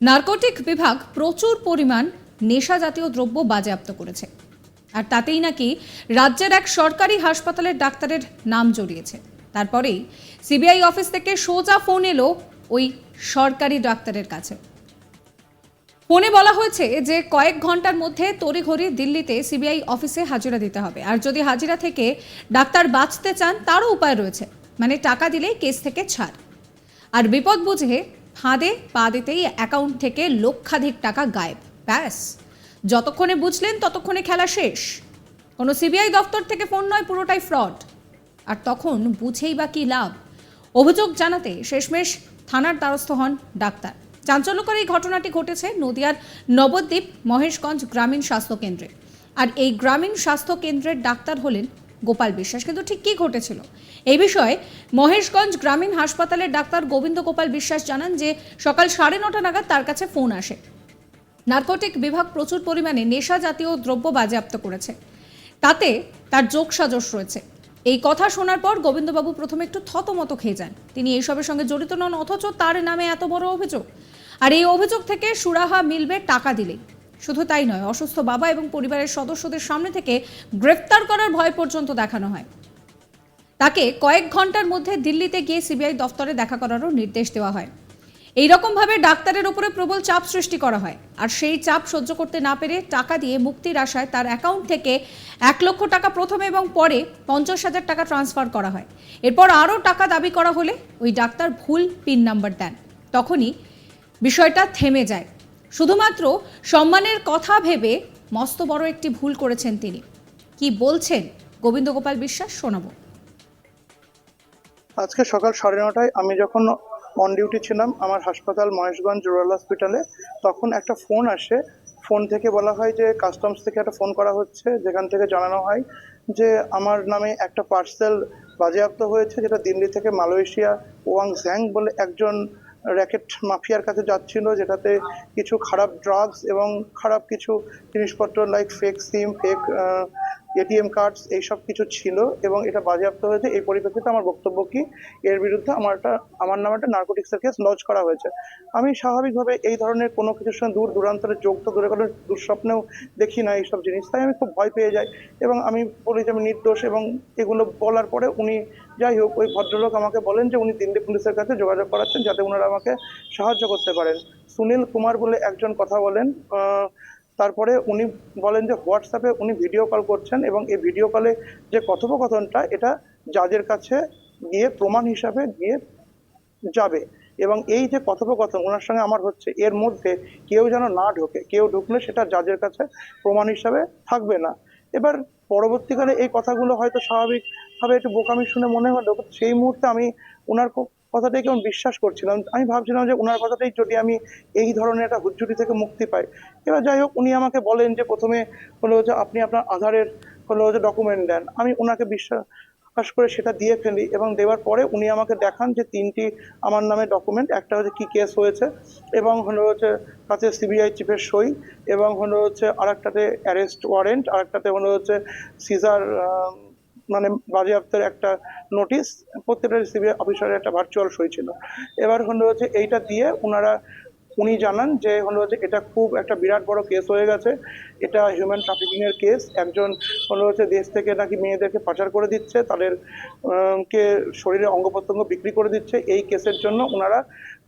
Narcotic বিভাগ প্রচুর পরিমাণ নেশা জাতীয় দ্রব্য বাজেয়াপ্ত করেছে। আর তাতেই নাকি রাজ্যের এক সরকারি হাসপাতালের ডাক্তারের নাম জড়িয়েছে। তারপরেই সিবিআই অফিস থেকে সোজা ফোন এলো ওই সরকারি ডাক্তারের কাছে। ফোনে বলা হয়েছে যে কয়েক ঘণ্টার মধ্যে তড়িঘড়ি দিল্লিতে সিবিআই অফিসে হাজিরা দিতে হবে। আর যদি হাজিরা থেকে ডাক্তার বাঁচতে চান, তারও উপায় রয়েছে। মানে টাকা দিলেই কেস থেকে ছাড়। আর বিপদ বুঝে ফাঁদে, পা দিতেই অ্যাকাউন্ট থেকে লক্ষাধিক টাকা গায়েব। ব্যাস। যতক্ষণে বুঝলেন ততক্ষণে খেলা শেষ। কোনো সিবিআই দফতর থেকে ফোন নয়, পুরোটাই ফ্রড আর তখন বুঝেই বা কী লাভ? অভিযোগ জানাতে শেষমেশ থানার দ্বারস্থ হন ডাক্তার। চাঞ্চল্যকর এই ঘটনাটি ঘটেছে নদিয়ার নবদ্বীপ মহেশগঞ্জ গ্রামীণ স্বাস্থ্য কেন্দ্রে। আর এই গ্রামীণ স্বাস্থ্য কেন্দ্রের ডাক্তার হলেন গোপাল বিশ্বাস। কিন্তু ঠিক কী ঘটেছিল? এই বিষয়ে মহেশগঞ্জ গ্রামীণ হাসপাতালের ডাক্তার গোবিন্দ গোপাল বিশ্বাস জানান যে সকাল সাড়ে নটা নাগাদ তার কাছে ফোন আসে। নার্কোটিক বিভাগ প্রচুর পরিমাণে নেশা জাতীয় দ্রব্য বাজেয়াপ্ত করেছে। তাতে তার যোগ সাজস রয়েছে। এই কথা শোনার পর গোবিন্দবাবু প্রথমে একটু থতমত খেয়ে যান। তিনি এইসবের সঙ্গে জড়িত নন, অথচ তার নামে এত বড় অভিযোগ। আর এই অভিযোগ থেকে সুরাহা মিলবে টাকা দিলেই। শুধু তাই নয়, অসুস্থ বাবা এবং পরিবারের সদস্যদের সামনে থেকে গ্রেফতার করার ভয় পর্যন্ত দেখানো হয়। তাকে কয়েক ঘণ্টার মধ্যে দিল্লিতে গিয়ে সিবিআই দফতরে দেখা করারও নির্দেশ দেওয়া হয়। এই রকমভাবে ডাক্তারের উপরে প্রবল চাপ সৃষ্টি করা হয় আর সেই চাপ সহ্য করতে না পেরে টাকা দিয়ে মুক্তির আশায় তার অ্যাকাউন্ট থেকে এক লক্ষ টাকা প্রথমে এবং পরে পঞ্চাশ হাজার টাকা ট্রান্সফার করা হয়। এরপর আরও টাকা দাবি করা হলে ওই ডাক্তার ভুল পিন নাম্বার দেন। তখনই বিষয়টা থেমে যায়। শুধুমাত্র সম্মানের কথা ভেবে মস্ত বড় একটি ভুল করেছেন তিনি। কি বলছেন গোবিন্দ গোপাল বিশ্বাস শোনাবো। আজকে সকাল সাড়ে নটায় আমি যখন অন ডিউটি ছিলাম, আমার হাসপাতাল মহেশগঞ্জ রুরাল হসপিটালে তখন একটা ফোন আসে। ফোন থেকে বলা হয় যে কাস্টমস থেকে একটা ফোন করা হচ্ছে, যেখান থেকে জানানো হয় যে, আমার নামে একটা পার্সেল বাজেয়াপ্ত হয়েছে, যেটা দিল্লি থেকে মালয়েশিয়া ওয়াং জ্যাং বলে একজন র্যাকেট মাফিয়ার কাছে যাচ্ছিল, যেটাতে কিছু খারাপ ড্রাগস এবং খারাপ কিছু জিনিসপত্র like fake SIM fake ATM cards, এইসব কিছু ছিল এবং এটা বাজেয়াপ্ত হয়েছে। এই পরিপ্রেক্ষিতে আমার বক্তব্য কি? এর বিরুদ্ধে আমার একটা আমার নামে একটা নার্কোটিক্সের কেস লঞ্চ করা হয়েছে। আমি স্বাভাবিকভাবে এই ধরনের কোনো কিছুর সঙ্গে দূর দূরান্তরে যোগ তো দূরে কোনো দুঃস্বপ্নেও দেখি না এইসব জিনিস, তাই আমি খুব ভয় পেয়ে যাই। এবং আমি বলি যে আমি নির্দোষ এবং এগুলো বলার পরে উনি যাই হোক, ওই ভদ্রলোক আমাকে বলেন যে উনি দিল্লি পুলিশের কাছে যোগাযোগ করাচ্ছেন যাতে ওনারা আমাকে সাহায্য করতে পারেন। সুনীল কুমার বলে একজন কথা বলেন তারপরে উনি বলেন যে হোয়াটসঅ্যাপে উনি ভিডিও কল করছেন এবং এই ভিডিও কলে যে কথোপকথনটা, এটা জাজের কাছে গিয়ে প্রমাণ হিসাবে গিয়ে যাবে। এবং এই যে কথোপকথন ওনার সঙ্গে আমার হচ্ছে, এর মধ্যে কেউ যেন না ঢোকে, কেউ ঢুকলে সেটা জাজের কাছে প্রমাণ হিসাবে থাকবে না। এবার পরবর্তীকালে এই কথাগুলো হয়তো স্বাভাবিকভাবে একটু বোকামি শুনে মনে হলো, সেই মুহূর্তে আমি ওনার ক- কথাটাই কেমন বিশ্বাস করছিলাম। আমি ভাবছিলাম যে ওনার কথাটাই যদি আমি এই ধরনের একটা হুজ্জুটি থেকে মুক্তি পাই। এবার যাই হোক উনি আমাকে বলেন যে প্রথমে হলো যে আপনি আপনার আধারের হলো যে ডকুমেন্ট দেন। আমি ওনাকে বিশ্বাস বিশ্বাস করে সেটা দিয়ে ফেলি এবং দেওয়ার পরে উনি আমাকে দেখান যে তিনটি আমার নামে ডকুমেন্ট একটা হচ্ছে কি কেস হয়েছে এবং হলো হচ্ছে তাতে সিবিআই চিফের সই এবং হলো হচ্ছে আরেকটাতে অ্যারেস্ট ওয়ারেন্ট আরেকটাতে হলো হচ্ছে সিজার মানে বাজেয়াপ্তের একটা নোটিশ, প্রত্যেকটা সিবিআই অফিসারের একটা ভার্চুয়াল সই ছিল। এবার হলো হচ্ছে এইটা দিয়ে ওনারা উনি জানান যে, হলো হচ্ছে এটা খুব একটা বিরাট বড় কেস হয়ে গেছে। এটা হিউম্যান ট্রাফিকিং এর কেস একজন, হলো হচ্ছে দেশ থেকে নাকি মেয়েদেরকে পাচার করে দিচ্ছে, তাদের কে শরীরে অঙ্গ প্রত্যঙ্গ বিক্রি করে দিচ্ছে, এই কেসের জন্য ওনারা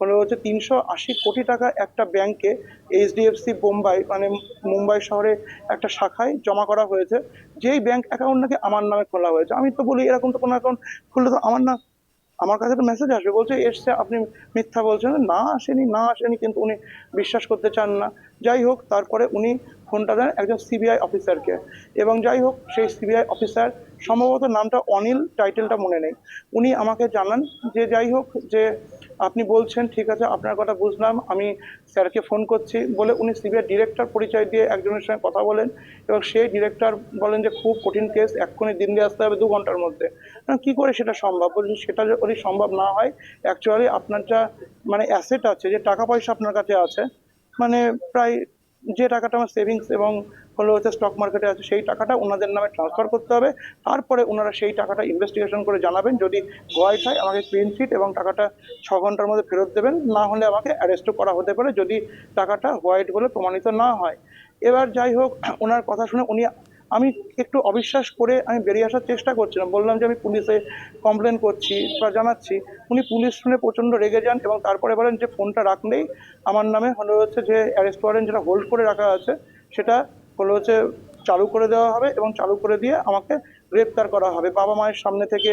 হলো হচ্ছে তিনশো আশি কোটি টাকা একটা ব্যাংকে এইচডিএফসি বোম্বাই মানে মুম্বাই শহরে একটা শাখায় জমা করা হয়েছে। যেই ব্যাংক অ্যাকাউন্ট নাকি আমার নামে খোলা হয়েছে। আমি তো বলি, এরকম তো কোনো অ্যাকাউন্ট খুললে তো আমার না আমার কাছে তো মেসেজ আসবে, বলছে, এসছে, আপনি মিথ্যা বলছেন। না আসেনি না আসেনি, কিন্তু উনি বিশ্বাস করতে চান না। যাই হোক, তারপরে উনি ফোনটা দেন একজন সিবিআই অফিসারকে এবং যাই হোক, সেই সিবিআই অফিসার সম্ভবত নামটা অনিল টাইটেলটা মনে নেই। উনি আমাকে জানান যে, যাই হোক, যে আপনি বলছেন, ঠিক আছে, আপনার কথা বুঝলাম। আমি স্যারকে ফোন করছি। বলে উনি সিবিআই ডিরেক্টর পরিচয় দিয়ে একজনের সঙ্গে কথা বলেন এবং সেই ডিরেক্টর বলেন যে, খুব কঠিন কেস, এক্ষুনি দিল্লি আসতে হবে দু ঘণ্টার মধ্যে। কি করে সেটা সম্ভব? বলছি, সেটা যদি সম্ভব না হয় অ্যাকচুয়ালি আপনার যা মানে অ্যাসেট আছে, যে টাকা পয়সা আপনার কাছে আছে মানে প্রায় যে টাকাটা আমার সেভিংস এবং হলো হচ্ছে স্টক মার্কেটে আছে, সেই টাকাটা ওনাদের নামে ট্রান্সফার করতে হবে। তারপরে ওনারা সেই টাকাটা ইনভেস্টিগেশন করে জানাবেন। যদি হোয়াইট হয় আমাকে ক্লিন চিট এবং টাকাটা ছ ঘণ্টার মধ্যে ফেরত দেবেন। না হলে আমাকে অ্যারেস্টও করা হতে পারে যদি টাকাটা হোয়াইট বলে প্রমাণিত না হয়। এবার যাই হোক, ওনার কথা শুনে উনি, আমি একটু অবিশ্বাস করে আমি বেরিয়ে আসার চেষ্টা করছিলাম। বললাম যে আমি পুলিশে কমপ্লেন করছি বা জানাচ্ছি। উনি পুলিশ শুনে প্রচণ্ড রেগে যান এবং তারপরে বলেন যে, ফোনটা রাখলেই আমার নামে হলো হচ্ছে যে অ্যারেস্ট ওয়ারেন্ট যেটা হোল্ড করে রাখা আছে, সেটা হলো হচ্ছে চালু করে দেওয়া হবে এবং চালু করে দিয়ে আমাকে গ্রেপ্তার করা হবে। বাবা মায়ের সামনে থেকে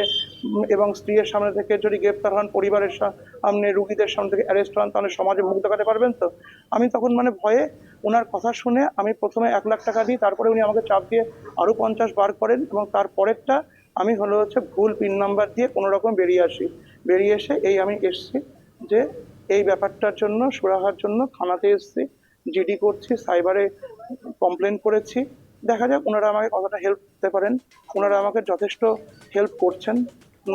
এবং স্ত্রীর সামনে থেকে যদি গ্রেপ্তার হন, পরিবারের সামনে রুগীদের সামনে থেকে অ্যারেস্ট হন, তাহলে সমাজে মুখ দেখাতে পারবেন তো? আমি তখন মানে ভয়ে ওনার কথা শুনে আমি প্রথমে এক লাখ টাকা দিই, তারপরে উনি আমাকে চাপ দিয়ে আরও পঞ্চাশ বার করেন এবং তারপরেরটা আমি হলো হচ্ছে ভুল পিন নাম্বার দিয়ে কোনো রকম বেরিয়ে আসি। বেরিয়ে এসে এই আমি এসছি যে এই ব্যাপারটার জন্য, সুরাহার জন্য থানাতে এসছি জিডি করছি সাইবারে কমপ্লেন করেছি। দেখা যাক ওনারা আমাকে কতটা হেল্প করতে পারেন। ওনারা আমাকে যথেষ্ট হেল্প করছেন।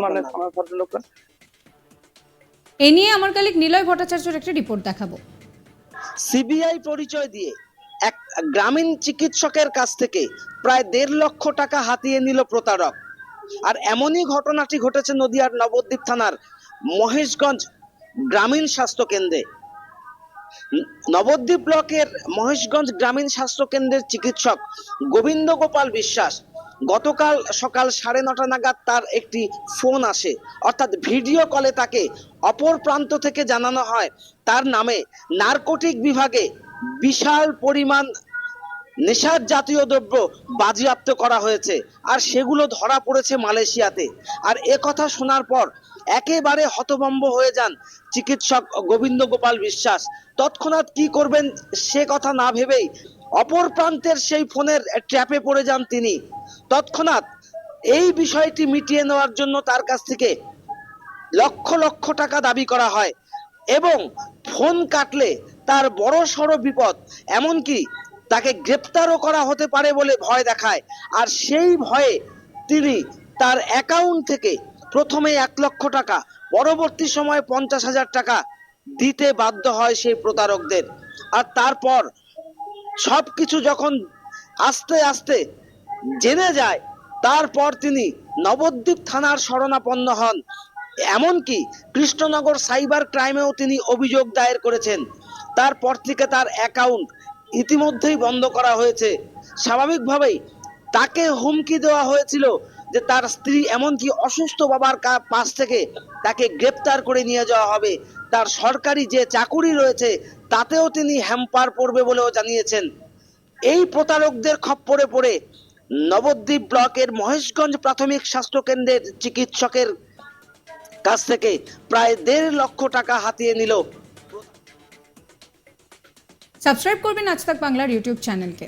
মানে থানার ভদ্রলোকরা। এ নিয়ে আমার কালিক নিলয় ভট্টাচার্যের একটি রিপোর্ট দেখাবো। সিবিআই পরিচয় দিয়ে এক গ্রামীণ চিকিৎসকের কাছ থেকে প্রায় দেড় লক্ষ টাকা হাতিয়ে নিল প্রতারক। আর এমনই ঘটনাটি ঘটেছে নদিয়ার নবদ্বীপ থানার মহেশগঞ্জ গ্রামীণ স্বাস্থ্য কেন্দ্রে। নবদ্বীপ ব্লকের মহেশগঞ্জ গ্রামীণ স্বাস্থ্য কেন্দ্রের চিকিৎসক গোবিন্দ গোপাল বিশ্বাস, গতকাল সকাল সাড়ে নটা নাগাদ তার একটি ফোন আসে। অর্থাৎ ভিডিও কলে তাকে অপর প্রান্ত থেকে জানানো হয়, তার নামে নার্কোটিক বিভাগে বিশাল পরিমাণ নেশার জাতীয় দ্রব্য বাজেয়াপ্ত করা হয়েছে। আর সেগুলো ধরা পড়েছে মালয়েশিয়াতে। আর এ কথা শোনার পর একেবারে হতভম্ব হয়ে যান চিকিৎসক গোবিন্দ গোপাল বিশ্বাস। তৎক্ষণাৎ কি করবেন সে কথা না ভেবেই অপর প্রান্তের সেই ফোনের ট্র্যাপে পড়ে যান তিনি। তৎক্ষণাৎ এই বিষয়টি মিটিয়ে নেওয়ার জন্য তার কাছ থেকে লক্ষ লক্ষ টাকা দাবি করা হয় এবং ফোন কাটলে তার বড় সড় বিপদ, এমনকি তাকে গ্রেপ্তারও করা হতে পারে বলে ভয় দেখায়। আর সেই ভয়ে তিনি তার অ্যাকাউন্ট থেকে প্রথমে এক লক্ষ টাকা, পরবর্তী সময়ে পঞ্চাশ হাজার টাকা দিতে বাধ্য হয় সেই প্রতারকদের। আর তারপর সব কিছু যখন আস্তে আস্তে জেনে যায়, তারপর তিনি নবদ্বীপ থানার শরণাপন্ন হন। এমনকি কৃষ্ণনগর সাইবার ক্রাইমেও তিনি অভিযোগ দায়ের করেছেন। তারপর থেকে তার অ্যাকাউন্ট ইতিমধ্যেই বন্ধ করা হয়েছে। স্বাভাবিকভাবেই তাকে হুমকি দেওয়া হয়েছিল যে তার স্ত্রী এমনকি অসুস্থ বাবার পাশ থেকে তাকে গ্রেপ্তার করে নিয়ে যাওয়া হবে। তার সরকারি যে চাকুরি রয়েছে, তাতেও তিনি হ্যাম্পার পড়বে বলেও জানিয়েছেন। এই প্রতারকদের খপ্পরে পড়ে নবদ্বীপ ব্লকের মহেশগঞ্জ প্রাথমিক স্বাস্থ্য কেন্দ্রের চিকিৎসকের কাছ থেকে প্রায় দেড় লক্ষ টাকা হাতিয়ে নিল। সাবস্ক্রাইব করবেন আজ তাক বাংলার ইউটিউব চ্যানেলকে।